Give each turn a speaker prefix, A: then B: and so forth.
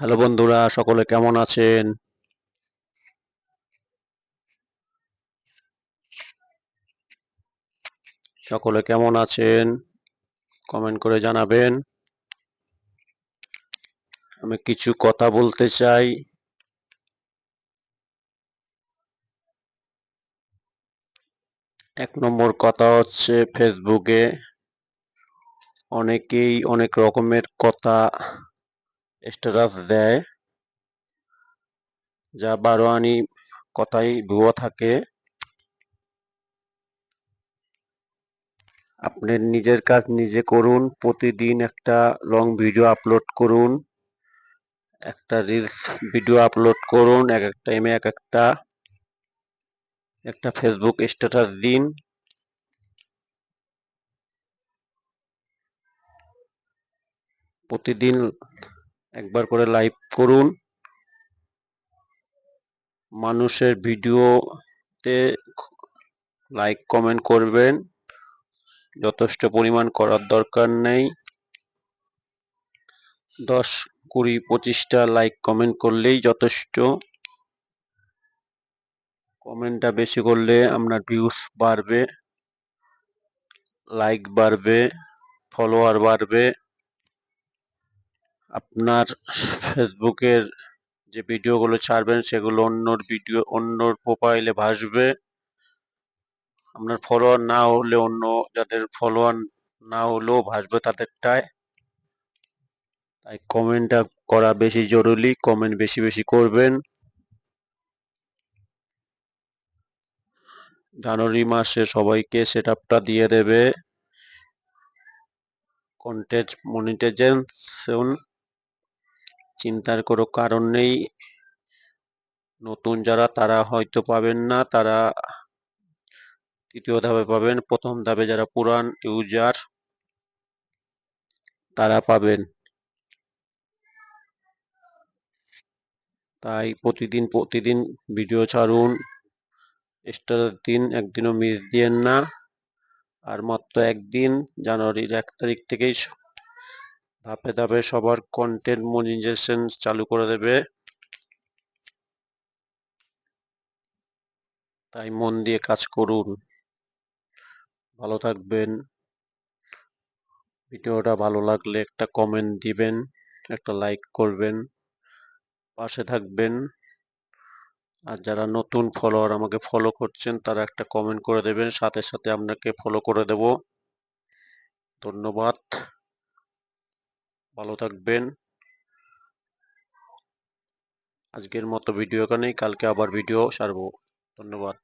A: Hello বন্ধুরা, সকলে কেমন আছেন? সকলে কেমন আছেন? কমেন্ট করে জানাবেন। আমি কিছু কথা বলতে চাই। এক নম্বর কথা হচ্ছে ফেসবুকে অনেকেই অনেক রকমের কথা স্ট্যাটাস দেয়, যা বারো আনি কথাই ভুয়ো থাকে। আপনি নিজের কাজ নিজে করুন, প্রতিদিন একটা লং ভিডিও আপলোড করুন, একটা রিলস ভিডিও আপলোড করুন, এক এক টাইমে এক একটা একটা ফেসবুক স্ট্যাটাস দিন। প্রতিদিন একবার করে লাইভ করুন। মানুষের ভিডিওতে লাইক কমেন্ট করবেন। যথেষ্ট পরিমাণ করার দরকার নেই। দশ, কুড়ি, পঁচিশটা লাইক কমেন্ট করলেই যথেষ্ট। কমেন্টটা বেশি করলে আপনার ভিউজ বাড়বে। লাইক বাড়বে ফলোয়ার বাড়বে। আপনার ফেসবুকের যে ভিডিওগুলো ছাড়বেন, সেগুলো অন্যর ভিডিও, অন্যর প্রোফাইলে ভাসবে। আপনার ফলোয়ার না হলে অন্য যাদের ফলোয়ার না হলেও ভাসবে তাদেরটায়। তাই কমেন্টটা করা বেশি জরুরি কমেন্ট বেশি বেশি করবেন। জানুয়ারি মাসে সবাইকে সেট আপটা দিয়ে দেবে। কন্টেন্ট মনিটাইজেশন চিন্তার কোনো কারণ নেই। নতুন যারা, তারা হয়তো পাবেন না, তারা তৃতীয় ধাপে পাবেন, প্রথম ধাপে যারা পুরান ইউজার, তারা পাবেন। তাই প্রতিদিন প্রতিদিন ভিডিও ছাড়ুন। স্টারের দিন একদিনও মিস দিয়েন না। আর মাত্র একদিন, জানুয়ারির এক তারিখ থেকেই ধাপে ধাপে সবার কন্টেন্ট মনিটাইজেশন চালু করে দেবে। তাই মন দিয়ে কাজ করুন। ভালো থাকবেন। ভিডিওটা ভালো লাগলে একটা কমেন্ট দিবেন, একটা লাইক করবেন, পাশে থাকবেন। আর যারা নতুন ফলোয়ার আমাকে ফলো করছেন, তারা একটা কমেন্ট করে দেবেন, সাথে সাথে আপনাকে ফলো করে দেব। ধন্যবাদ। ভালো থাকবেন। আজকের মতো ভিডিও এখানেই। কালকে আবার ভিডিও সারবো। ধন্যবাদ।